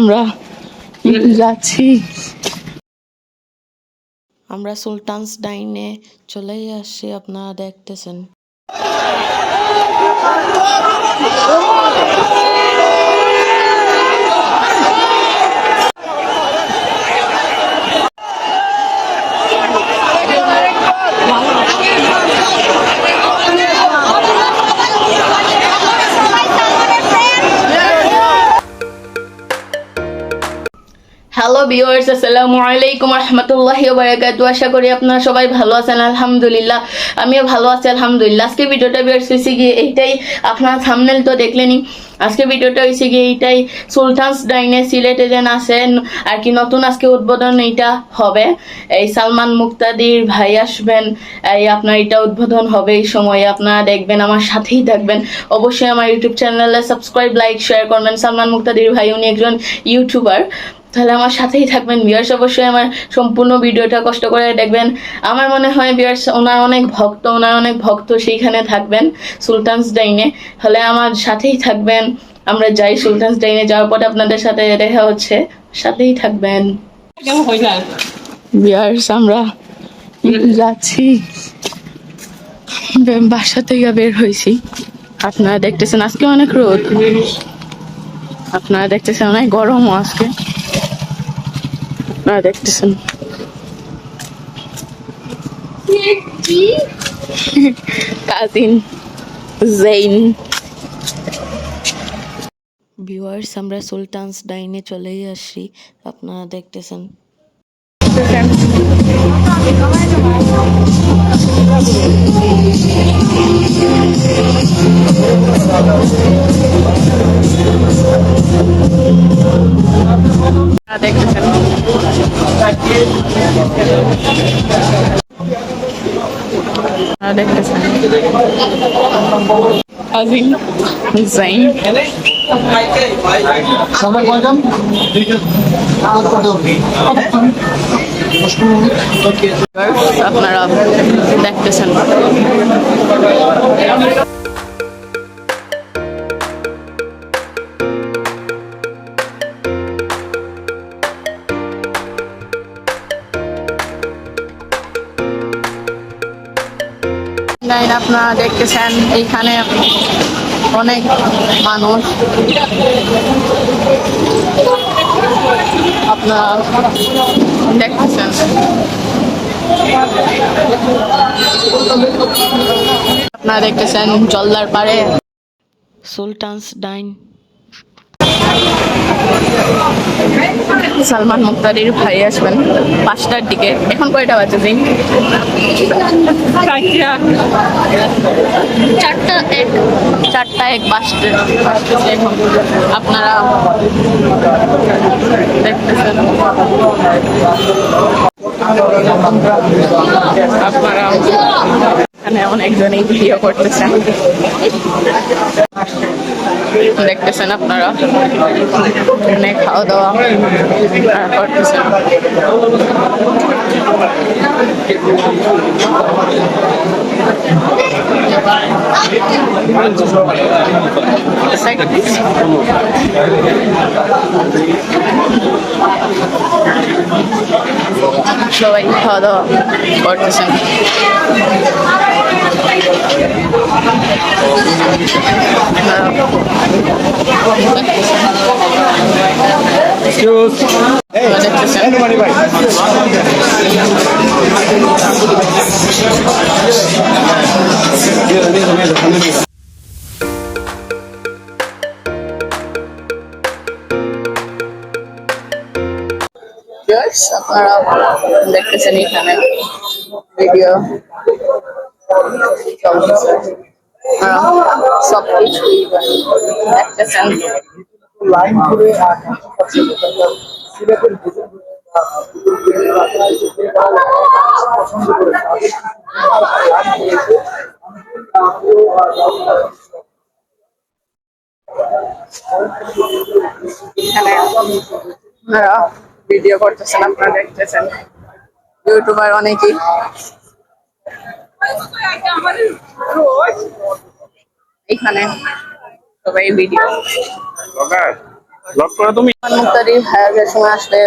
আমরা যাচ্ছি। আমরা সুলতানস ডাইনে চলেই আসছি আপনারা দেখতেছেন। হ্যালো ভিউয়ার্স আসসালামু আলাইকুম রহমতুল্লাহি বারাকাতু আশা করি আপনারা সবাই ভালো আছেন, আলহামদুলিল্লাহ। আমিও ভালো আছি, আলহামদুলিল্লাহ। আজকে ভিডিওটা ভিউয়ার্স হয়েছে গিয়ে এইটাই, আপনার থামনেল তো দেখলেনি আজকে ভিডিওটা হয়েছে গিয়ে এইটাই, সুলতানস ডাইনে সিলেটে যেন আছেন আর কি নতুন আজকে উদ্বোধন এইটা হবে। এই সালমান মুক্তাদির ভাই আসবেন, এই আপনার এটা উদ্বোধন হবে এই সময়ে। আপনারা দেখবেন, আমার সাথেই থাকবেন। অবশ্যই আমার ইউটিউব চ্যানেলে সাবস্ক্রাইব লাইক শেয়ার করবেন। সালমান মুক্তাদির ভাই, উনি একজন ইউটিউবার তাহলে আমার সাথেই থাকবেন বিয়ার্স। অবশ্যই আমার সম্পূর্ণ ভিডিওটা কষ্ট করে দেখবেন। আমার মনে হয় বিয়ার্স ওনার অনেক ভক্ত ওনার অনেক ভক্ত সেইখানে থাকবেন সুলতানস ডাইনে। তাহলে আমার সাথেই থাকবেন। আমরা যাই সুলতানস ডাইনে যাওয়ার পরে আপনাদের সাথে দেখা হচ্ছে। সাথেই থাকবেন। বিয়ার্স আমরা যাচ্ছি। বাসা থেকে বের হয়েছি আপনারা দেখতেছেন আজকে অনেক রোদ। আপনারা দেখতেছেন অনেক গরমও আজকে। আপনারা দেখতেছেন। কাজিন জেইন। ভিউয়ার্স আমরা সুলতানস ডাইনে চলেই আসছি আপনারা দেখতেছেন। দেখতেছেন আপনারা দেখতেছেন কাজিন জেইন সময় কয়জন আপনারা দেখতেছেন আপনারা দেখতেছেন এইখানে অনেক মানুষ। আপনারা দেখতেছেন আপনারা দেখতেছেন জলদার পারে সুলতানস ডাইন। সালমান মুক্তারির ভাই আসবেন পাঁচটার দিকে। এখন কয়টা বাজে দিন চারটা। এক। চারটা এক বাজতে এখন। আপনারা দেখতেছেন আপনারা এখানে অনেকজনই ভিডিও করতেছেন দেখতেছেন আপনারা এখানে খাওয়া দাওয়া করতেছেন. সবাই খাওয়া দাওয়া করতেছেন আপনারা দেখতেছেন এখানে ভিডিও চলতেছে আপনারা সব কিছুই দেখতেছেন লাইন ধরে সিলেটের পছন্দ করে এখানে আপনারা ভিডিও করতেছেন, আপনারা দেখতেছেন। ইউটিউবার অনেকেই। এখানে সবাই ভিডিও তুমি। মুক্তারি ভাইয়াদের সময় আসলে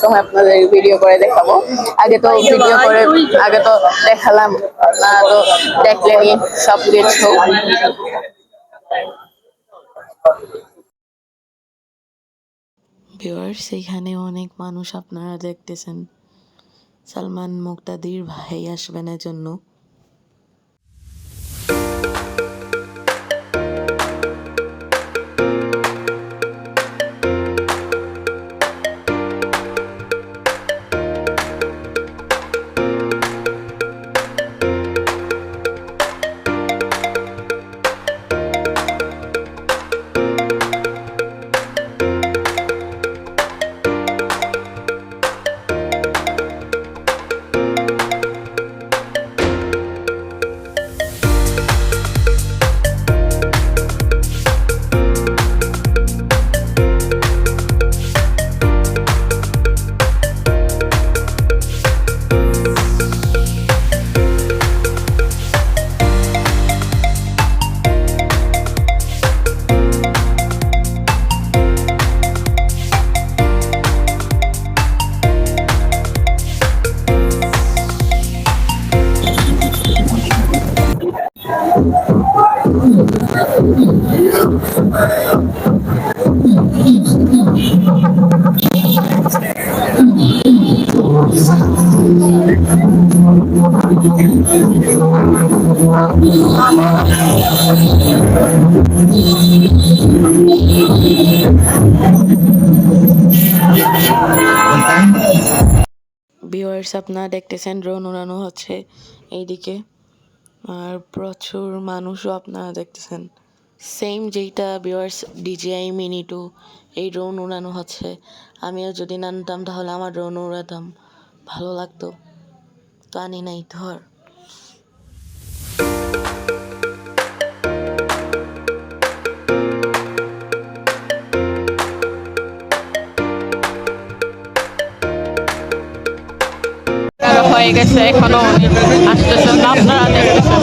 সময় আপনাদের ভিডিও করে দেখাবো। আগে তো ভিডিও করে আগে তো দেখালাম না তো দেখলেনি সব কিছু। ভিউয়ার্স এখানে অনেক মানুষ আপনারা দেখতেছেন। সালমান মুক্তাদির ভাই আসবেন জন্য ভিউয়ার্স আপনারা দেখতেছেন ড্রোন উড়ানো হচ্ছে এইদিকে। আর প্রচুর মানুষও আপনারা দেখতেছেন। সেম যেইটা ভিউয়ার্স ডিজিআই মিনি টু এই ড্রোন উড়ানো হচ্ছে। আমিও যদি নানতাম তাহলে আমার ড্রোন উড়াতাম। ভালো লাগতো। তো আনি নাই ধর। হয়ে গেছে এখনও। আসতেছেন আপনারা দেখতেছেন।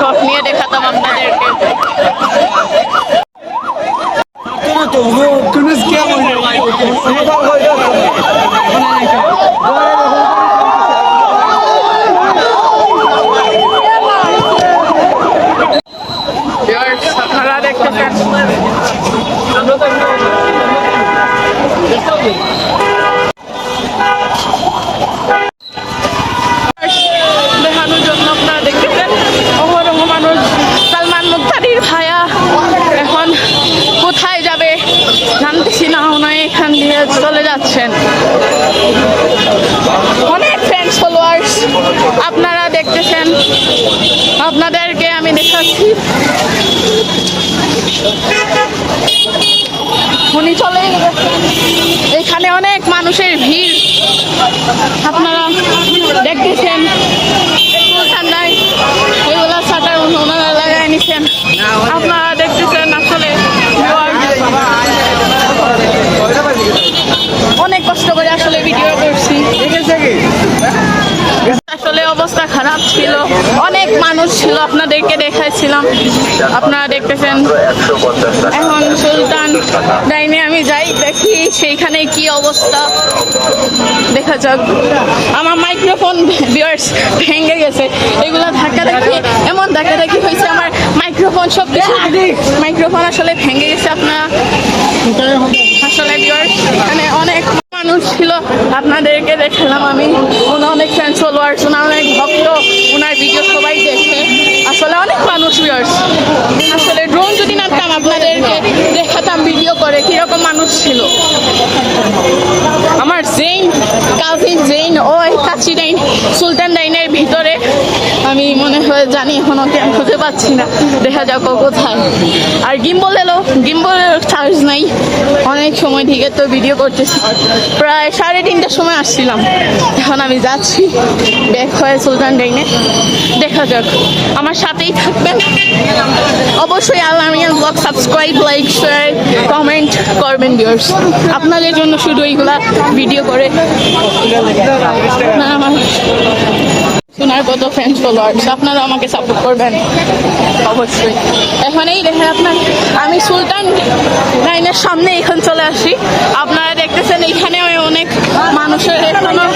শট নিয়ে দেখাতাম আপনাদেরকে। তুমি কে বলছো Viewers, আপনারা দেখতেছেন উনি চলে এখানে অনেক মানুষের ভিড়। আপনারা দেখতেছেন। ঠান্ডায় এগুলা ওনারা লাগাই নিছেন। আপনারা দেখতেছেন আসলে অনেক কষ্ট করে আসলে ভিডিও করছি। আসলে অবস্থা খারাপ ছিল। অনেক মানুষ ছিল, আপনাদেরকে দেখাইছিলাম। আপনারা দেখতেছেন। এখন সুলতান ডাইনে আমি যাই, দেখি সেইখানে কি অবস্থা। দেখা যাক। আমার মাইক্রোফোন ভিউয়ার্স ভেঙে গেছে। এগুলো ধাক্কা দেখি, এমন ধাক্কা দেখি হয়েছে আমার মাইক্রোফোন সব মাইক্রোফোন আসলে ভেঙে গেছে আপনারা। আসলে ভিউয়ার্স এখানে অনেক মানুষ ছিল। আপনাদেরকে দেখালাম আমি। ওনার অনেক ফ্যান্স ফলোয়ার্স ওনার অনেক ভক্ত। ওনার ভিডিও সবাই দেখে আসলে অনেক মানুষ ভিউয়ার্স আসলে ড্রোন যদি নামতাম আপনাদেরকে দেখাতাম ভিডিও করে কীরকম মানুষ ছিল আমার জেইন কাজিন জেইন ওই কাছি ডাইন সুলতান ডাইনের ভিতরে আমি মনে হয় জানি এখন ওকে আমি খুঁজে পাচ্ছি না। দেখা যাক ও কোথায়। আর গিম্বল এলো। গিম্বলের চার্জ নাই। অনেক সময় থেকে তো ভিডিও করতেছি। প্রায় সাড়ে তিনটার সময় আসছিলাম। এখন আমি যাচ্ছি। ব্যাক হয়ে সুলতান ডাইনে। দেখা যাক। আমার সাথেই থাকবেন। অবশ্যই Alamian blog subscribe like share comment করবেন ভিউয়ার্স আপনাদের জন্য শুধু এইগুলা ভিডিও করে। আপনারা আমার শোনার কত ফ্রেন্ডস ফলোয়ার্স আপনারা আমাকে সাপোর্ট করবেন। অবশ্যই। এখন এই দেখেন আপনার আমি সুলতান লাইনের সামনে এখন চলে আসি। আপনারা দেখতেছেন এখানে অনেক মানুষের এখনও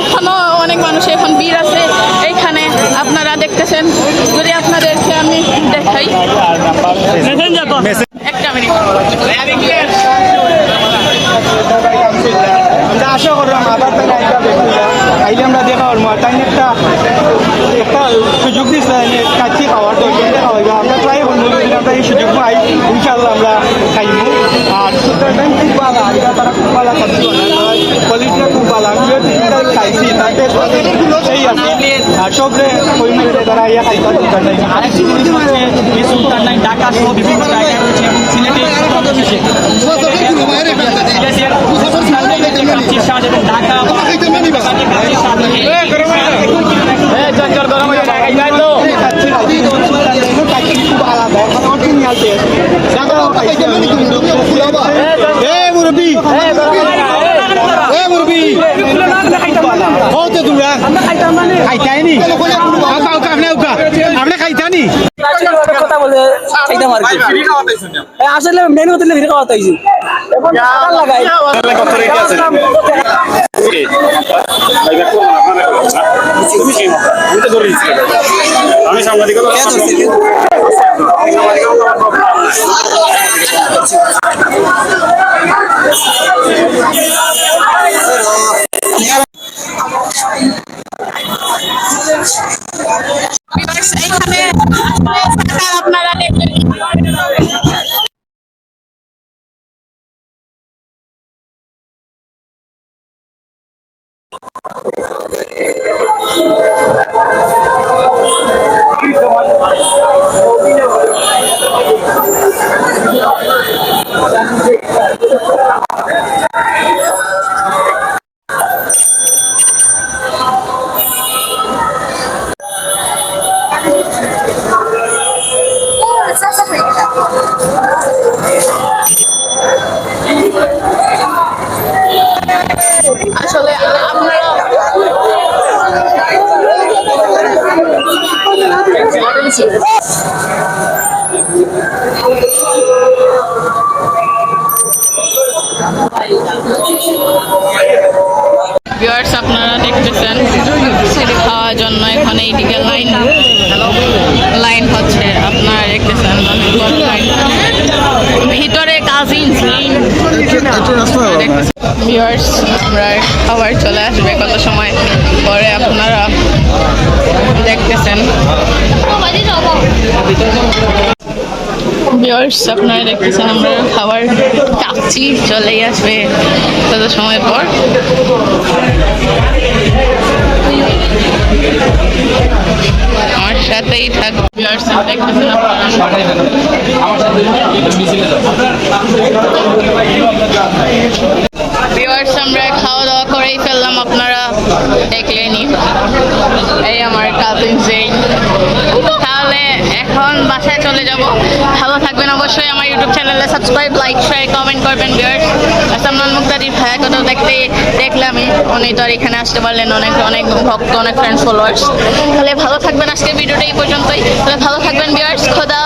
এখনও অনেক মানুষের এখন ভিড় আছে। এইখানে আপনারা দেখতেছেন যদি আপনাদেরকে আমি দেখাই। একটা মিনিট আমরা আশা করলাম আবার তাই আইলে আমরা দেখা হল তাই একটা একটা সুযোগ দিচ্ছে কাছি খাওয়ার তো কেটে খাওয়াইবা আমরা ট্রাই করব যদি আমরা এই সুযোগ পাই ইনশাল্লাহ আমরা খাইবো আর সুতরাং খুব ভালো আইবা তারা খুব ভালো খাচ্ছি কোয়ালিটিটা খুব ভালো আমি খাইছি তাতে সেই আছে। আর সবরে ওই মিলে তারা ইয়া খাইতা আরেকটি জিনিস হচ্ছে এই সুলতান নাইন ঢাকা সহ বিভিন্ন জায়গায় রয়েছে এবং সিলেটে তোমরা খাইতাইনি উকা উকা আপনি খাইতানি? কথা বলে খাইতাম আর কি এ, আসলে মেন হোটেলে ভিড় খাওয়া হয়েছে। লাগাই। আমি সাংবাদিকতা আসলে আপনারা ভিউয়ার্স আপনারা দেখতেছেন খাওয়ার জন্য এখন এইদিকে লাইন লাইন হচ্ছে আপনারা দেখতেছেন লাইন। ভিতরে কাজিন ভিউয়ার্স আমরা খাবার চলে আসবে কত সময় পরে আপনারা দেখতেছেন। ভিউয়ার্স আপনারা দেখতেছেন আমরা খাবার চাচ্ছি চলেই আসবে কত সময় পর। আমার সাথেই থাকবে ভিউয়ার্স দেখতেছেন আপনারা। ভিউয়ার্স আমরা খাওয়া দাওয়া করেই ফেললাম, আপনারা দেখলেনি এই আমার কাজিন জেইন তাহলে এখন বাসায় চলে যাব। ভালো থাকবেন অবশ্যই আমার ইউটিউব চ্যানেলে সাবস্ক্রাইব লাইক শেয়ার কমেন্ট করবেন ভিউয়ার্স সামনান মুক্তাদির ভাইয়া কোথাও দেখতে দেখলামই উনি তো আর এখানে আসতে পারলেন অনেক অনেক ভক্ত, অনেক ফ্রেন্ড ফলোয়ার্স তাহলে ভালো থাকবেন আজকের ভিডিওটা এই পর্যন্তই। তাহলে ভালো থাকবেন ভিউয়ার্স খোদা